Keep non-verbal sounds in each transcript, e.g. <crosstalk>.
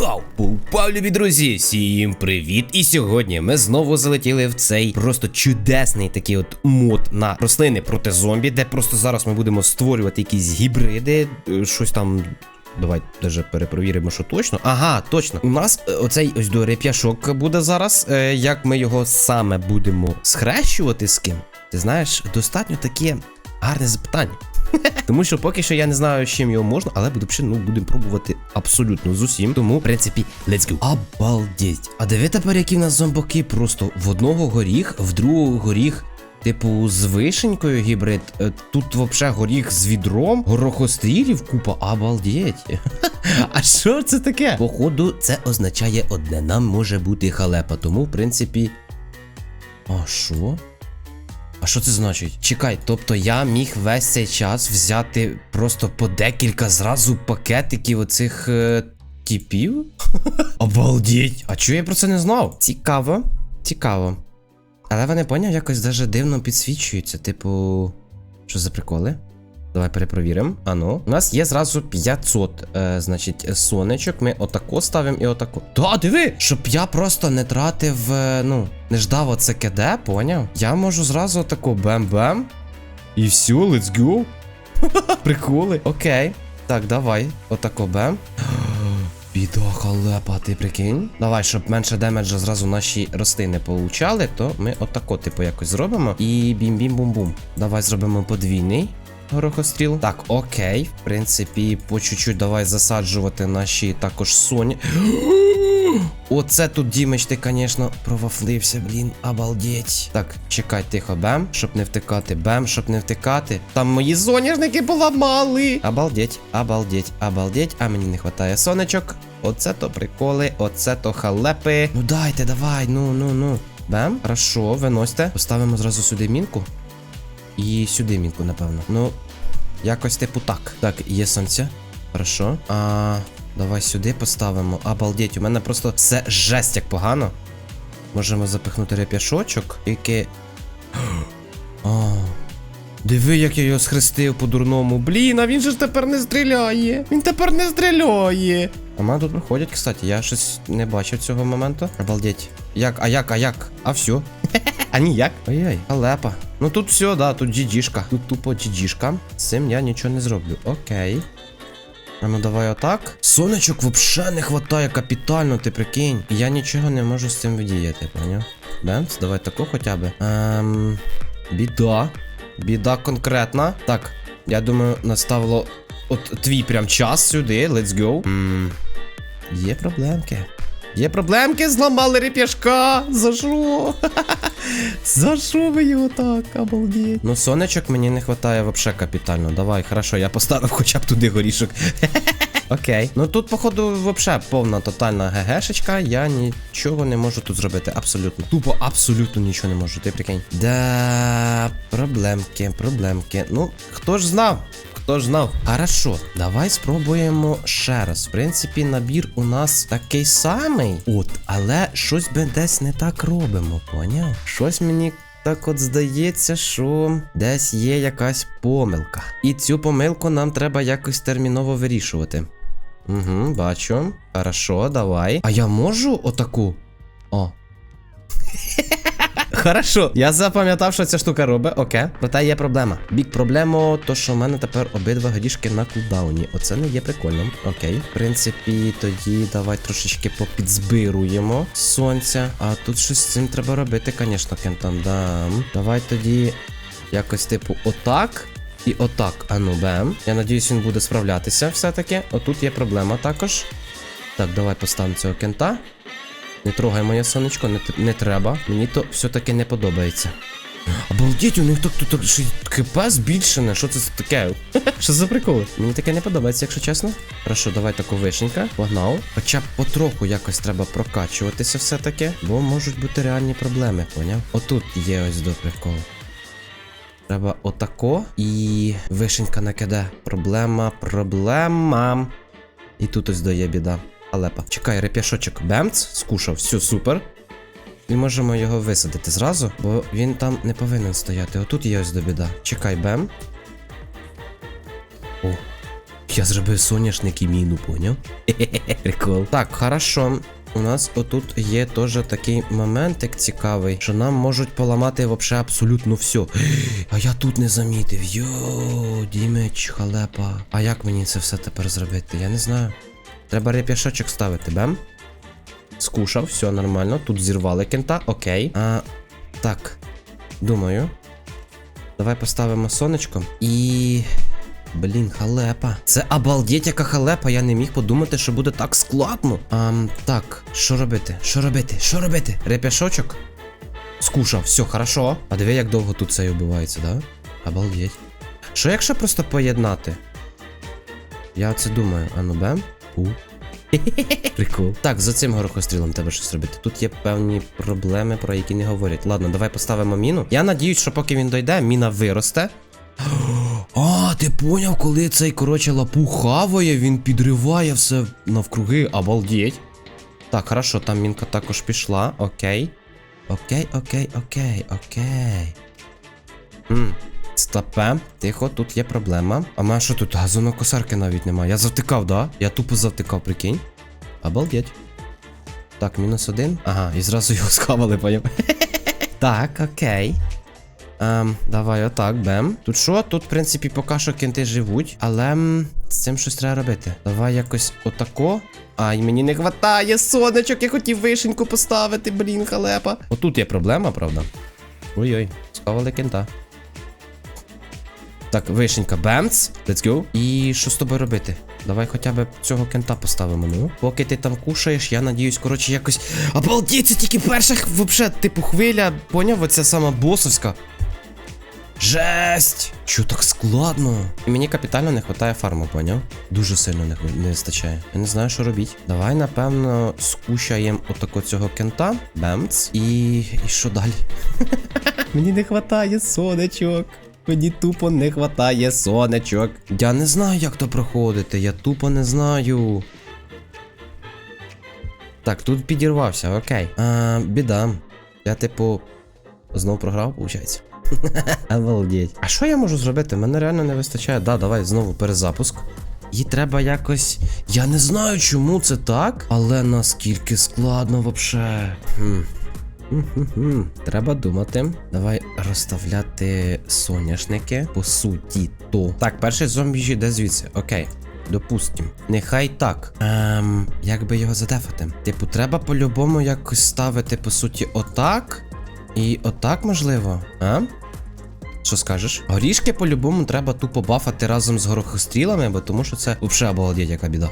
Вау! Любі друзі! Всім привіт! І сьогодні ми знову залетіли в цей просто чудесний такий от мод на рослини проти зомбі, де просто зараз ми будемо створювати якісь гібриди, е, щось там. Давай даже перепровіримо, що точно. Ага, точно. У нас е, оцей ось до реп'яшок буде зараз. Е, як ми його саме будемо схрещувати з ким? Ти знаєш, достатньо таке гарне запитання. Тому що поки що я не знаю, з чим його можна, але буду ну, будемо пробувати абсолютно з усім. Тому, в принципі, let's go. Обалдеть. А диви тепер, які в нас зомбаки просто в одного горіх, в другого горіх. Типу, з вишенькою гібрид, Е, тут вообще горіх з відром, горохострілів, купа, обалдеть. <laughs> А що це таке? Походу, це означає одне. Нам може бути халепа, тому, в принципі. А що? А що це значить? Чекай, тобто я міг весь цей час взяти просто по декілька зразу пакетиків оцих е, типів? <laughs> Обалдіть! А чого я про це не знав? Цікаво, цікаво. Але вони поняв, якось даже дивно підсвічуються, типу. Що за приколи? Давай перепровіримо. Ану. У нас є зразу 500, е, значить, сонечок. Ми отако ставимо і отако. Та, диви! Щоб я просто не тратив, е, ну, не ждав оце КД, поняв? Я можу зразу отако бем-бем. І все, let's go. <laughs> Приколи. Окей. Так, давай. Отако бем. <gasps> Біда халепа, ти прикинь. Давай, щоб менше демеджа зразу наші рослини получали, то ми отако, типу, якось зробимо. І бім-бім-бум-бум. Давай зробимо подвійний горохостріл. Так, окей. В принципі, по чуть-чуть давай засаджувати наші також соні. <gasps> Оце тут Дімич, ти, звісно, провафлився, блін, обалдеть. Так, чекай, тихо, бем, щоб не втикати, бем, щоб не втикати. Там мої соняшники поламали. Обалдеть, обалдеть, обалдеть. А мені не вистачає сонечок. Оце то приколи, оце то халепи. Ну дайте, давай, ну, ну, ну. Бем, хорошо, виносьте. Поставимо зразу сюди мінку. І сюди мінку, напевно. Ну, якось типу так. Так, є сонце. Хорошо. А. Давай сюди поставимо. Обалдеть, у мене просто все жесть як погано. Можемо запихнути реп'яшочок, тільки. <gasps> О, диви, як я його схрестив по-дурному. Блін, а він же ж тепер не стріляє. Він тепер не стріляє. А мене тут виходять, кстати, я щось не бачив цього моменту. Обалдеть. Як, а як, а як? А все. <laughs> А ніяк. Ой-ой, халепа. Ну тут все, да, тут джіджішка. Тут тупо джіджішка. З цим я нічого не зроблю. Окей. А ну давай отак. Сонечок вообще не хватає капітально, ти прикинь. Я нічого не можу з цим вдіяти, поняв? Бемс, давай тако хоча б. Ем. Біда. Біда конкретна. Так, я думаю, наставило от твій прям час сюди. Let's go. М, Є проблемки. Є проблемки, зламали реп'яшка. За що? За що ви його так, обалдіть? Ну, сонечок мені не вистачає вообще капітально. Давай, хорошо, я поставив хоча б туди горішок. <laughs> Окей. Ну тут, походу, вообще повна тотальна ГГшечка. Я нічого не можу тут зробити. Абсолютно. Тупо абсолютно нічого не можу. Ти прикинь. Да, проблемки, проблемки. Ну, хто ж знав? Хто ж знав? Хорошо, давай спробуємо ще раз. В принципі, набір у нас такий самий. От, але щось ми десь не так робимо, поняв? Щось мені. Так от здається, що десь є якась помилка. І цю помилку нам треба якось терміново вирішувати. Угу, бачу. Хорошо, давай. А я можу отаку? О. <laughs> Хорошо, я запам'ятав, що ця штука робить, окей. Проте є проблема. Бік проблема, то що в мене тепер обидва горішки на кулдауні. Оце не є прикольно. Окей. В принципі, тоді давай трошечки попідзбируємо сонця. А тут щось з цим треба робити, звісно, кентандам. Давай тоді якось, типу, отак. І отак. Ану, бем. Я надіюсь, він буде справлятися все-таки. Отут є проблема також. Так, давай поставимо цього кента. Не трогай моє сонечко, не, не треба. Мені то все-таки не подобається. Обалдеть, у них так тут КП збільшене. Що це таке? <laughs> Що за приколи? Мені таке не подобається, якщо чесно. Хорошо, давай таку вишенька. Погнав. Хоча б потроху якось треба прокачуватися все-таки, бо можуть бути реальні проблеми, поняв? Отут є ось до приколу. Треба отако і вишенька накиде. Проблема, проблема. І тут ось дає біда. Алепа. Чекай, реп'яшочок Бемц скушав, все супер. І можемо його висадити зразу, бо він там не повинен стояти. Отут є ось до біда. Чекай, бем. О. Я зробив соняшник і міну, поняв? <laughs> Прикол. Так, хорошо. У нас отут є теж такий моментик цікавий, що нам можуть поламати вообще абсолютно все. А я тут не замітив. Йо, дімеч, халепа. А як мені це все тепер зробити? Я не знаю. Треба реп'яшочок ставити, бем? Скушав, все нормально. Тут зірвали кента, окей. А, так, думаю. Давай поставимо сонечко і. Блін, халепа. Це обалдеть, яка халепа. Я не міг подумати, що буде так складно. А, так, що робити? Що робити? Що робити? Реп'яшочок? Скушав, все, хорошо. А диви, як довго тут цей убивається, да? Обалдеть. Що якщо просто поєднати? Я оце думаю, а ну бем. У. <laughs> Прикол. Так, за цим горохострілом треба щось робити. Тут є певні проблеми, про які не говорять. Ладно, давай поставимо міну. Я надіюсь, що поки він дойде, міна виросте. <gasps> Ти поняв, коли цей, коротше, лапух хаває, він підриває все навкруги, обалдеть. Так, хорошо, там мінка також пішла. Окей. Окей, окей, окей, окей. Хм, стопе, тихо, тут є проблема. А мене що тут? Газонокосарки навіть немає. Я завтикав, да? Я тупо завтикав, прикинь. Обалдеть. Так, мінус один. Ага, і зразу його схавали, поняв. <laughs> Так, окей. Ем, давай отак, бем. Тут що? Тут, в принципі, поки що кенти живуть, але м, з цим щось треба робити. Давай якось отако. Ай, мені не хватає сонечок, я хотів вишеньку поставити, блін, халепа. Отут є проблема, правда? Ой-ой, схавали кента. Так, вишенька, бемц, let's go. І що з тобою робити? Давай хоча б цього кента поставимо, ну. Поки ти там кушаєш, я надіюсь, коротше, якось. Обалдіть, це тільки перша, вообще, типу, хвиля, поняв, оця сама босовська. Жесть! Що так складно? І мені капітально не вистачає фарму, поняв? Дуже сильно не, не вистачає. Я не знаю, що робити. Давай, напевно, скушаємо отако цього кента. Бемц. І. І що далі? <laughs> Мені не вистачає сонечок. Мені тупо не вистачає сонечок. Я не знаю, як то проходити. Я тупо не знаю. Так, тут підірвався, окей. А, біда. Я, типу, знов програв, виходить. <laughs> Обалдеть. А що я можу зробити? Мене реально не вистачає. Да, давай знову перезапуск. І треба якось. Я не знаю, чому це так, але наскільки складно вообще. Треба думати. Давай розставляти соняшники. По суті, то. Так, перший зомбі йде звідси. Окей. Допустим. Нехай так. Ем, як би його задефати? Типу, треба по-любому якось ставити, по суті, отак. І отак можливо, а? Що скажеш? Горішки по-любому треба тупо бафати разом з горохострілами, бо тому що це взагалі обалдеть, яка біда.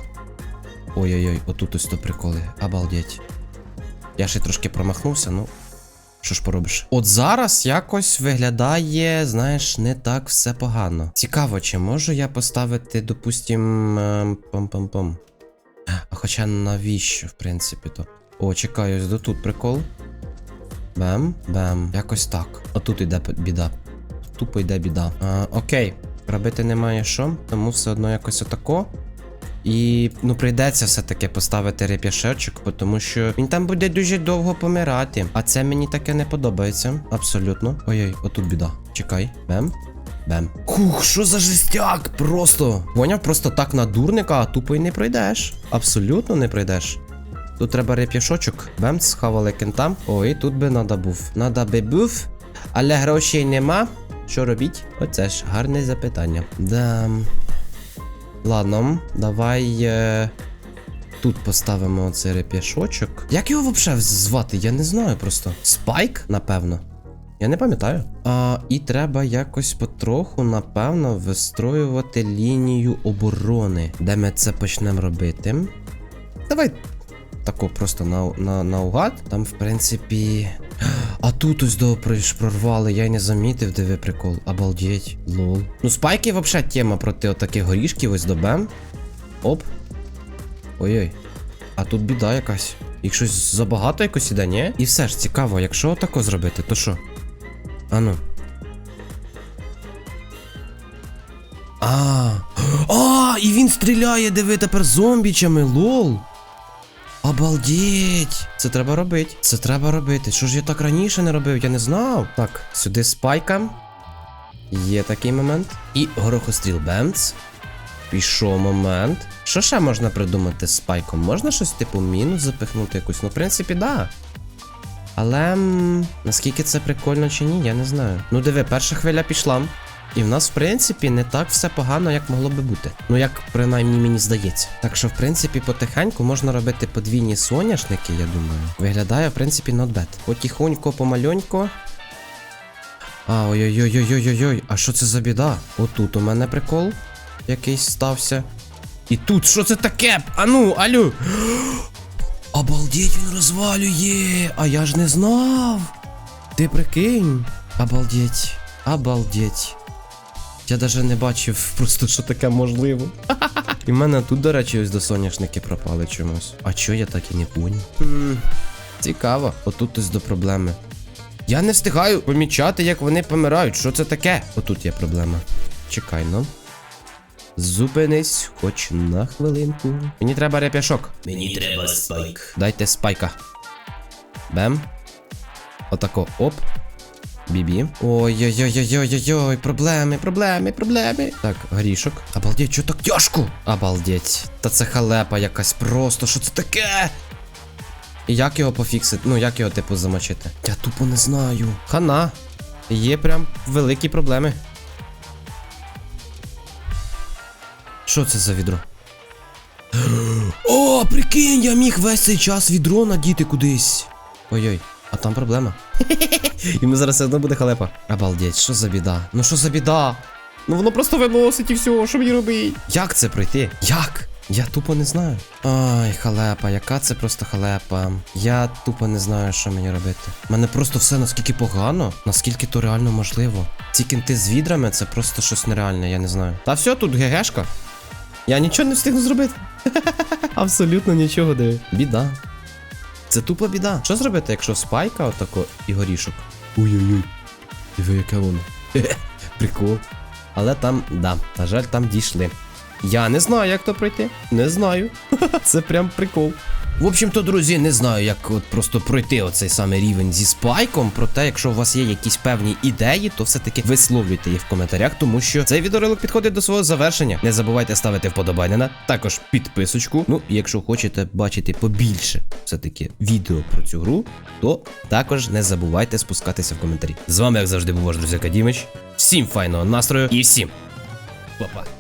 Ой-ой-ой, отут ось то приколи. Обалдеть. Я ще трошки промахнувся, ну. Що ж поробиш? От зараз якось виглядає, знаєш, не так все погано. Цікаво, чи можу я поставити, допустим, ем, пом-пом-пом. А хоча навіщо, в принципі, то. О, чекаю, ось до тут прикол. Бем, бем. Якось так. Отут іде біда. Тупо йде біда. А, окей. Робити немає що, тому все одно якось отако. І ну прийдеться все-таки поставити реп'яшечок, тому що він там буде дуже довго помирати. А це мені таке не подобається. Абсолютно. Ой-ой, отут біда. Чекай. Бем. Бем. Хух, що за жестяк? Просто. Поняв, просто так на дурника, а тупо й не пройдеш. Абсолютно не пройдеш. Тут треба реп'яшочок. Бем, схавали кентам. Ой, тут би надо був. Надо би був. Але грошей нема. Що робіть? Оце ж гарне запитання. Да. Ладно, давай. Е... Тут поставимо цей реп'яшочок. Як його взагалі звати? Я не знаю просто. Спайк, напевно. Я не пам'ятаю. А, І треба якось потроху, напевно, вистроювати лінію оборони. Де ми це почнемо робити? Давай тако просто на, на, наугад. Там, в принципі. А тут ось до приш- прорвали, я й не замітив, диви прикол. Обалдеть, лол. Ну, спайки взагалі тема проти отаких горішків, ось добем. Оп. Ой-ой. А тут біда якась. Їх щось забагато якось іде, ні? І все ж цікаво, якщо отако зробити, то що? Ану. А. А, і він стріляє, диви, тепер зомбічами, лол. Обалдеть! Це треба робити. Це треба робити. Що ж я так раніше не робив? Я не знав. Так, сюди спайка. Є такий момент. І горохостріл Бемц. пішов момент. Що ще можна придумати з спайком? Можна щось типу мінус запихнути якусь? Ну, в принципі, да. Але наскільки це прикольно чи ні, я не знаю. Ну диви, перша хвиля пішла. І в нас, в принципі, не так все погано, як могло би бути. Ну, як принаймні мені здається. Так що, в принципі, потихеньку можна робити подвійні соняшники, я думаю. Виглядає, в принципі, bad. Потихонько, помальонько. А, ой-ой-ой-ой-ой-ой. А що це за біда? Отут у мене прикол якийсь стався. І тут що це таке? Ану, алю. <gasps> Обалдеть, він розвалює! А я ж не знав. Ти прикинь? Обалдеть. Обалдеть. Я даже не бачив просто, що таке можливо. І в мене тут, до речі, ось до соняшники пропали чомусь. А чо я так і не поняв? Цікаво, отут ось до проблеми. Я не встигаю помічати, як вони помирають. Що це таке? Отут є проблема. Чекай, ну. Зупинись, хоч на хвилинку. Мені треба реп'яшок. Мені треба спайк. Дайте спайка. Бем. Отако. Оп. Бібі. Ой-ой-ой-ой-ой-ой, проблеми, проблеми, проблеми. Так, горішок. Обалдеть, чого так тяжко? Обалдеть. Та це халепа якась просто. Що це таке? І як його пофіксити? Ну, як його, типу, замочити? Я тупо не знаю. Хана. Є прям великі проблеми. Що це за відро? <gasps> О, прикинь, я міг весь цей час відро надіти кудись. Ой-ой, а там проблема. <laughs> Йому зараз все одно буде халепа. Обалдеть, що за біда? Ну що за біда? Ну воно просто виносить і все, що мені робить? Як це пройти? Як? Я тупо не знаю. Ай, халепа, яка це просто халепа. Я тупо не знаю, що мені робити. У мене просто все наскільки погано, наскільки то реально можливо. Ці кінти з відрами це просто щось нереальне, я не знаю. Та все, тут ГГшка. Я нічого не встигну зробити. <laughs> Абсолютно нічого диви. Біда. Це тупа біда. Що зробити, якщо спайка отако і горішок? Ой-ой-ой. Диви, яке воно. <laughs> Прикол. Але там, да, на жаль, там дійшли. Я не знаю, як то пройти. Не знаю. <laughs> Це прям прикол. В общем-то, друзі, не знаю, як от просто пройти оцей самий рівень зі спайком. Проте, якщо у вас є якісь певні ідеї, то все-таки висловлюйте їх в коментарях, тому що цей відеоролик підходить до свого завершення. Не забувайте ставити вподобайнена, також підписочку. Ну, і якщо хочете бачити побільше все-таки відео про цю гру, то також не забувайте спускатися в коментарі. З вами, як завжди, був ваш друзяка Дімич. Всім файного настрою і всім па-па.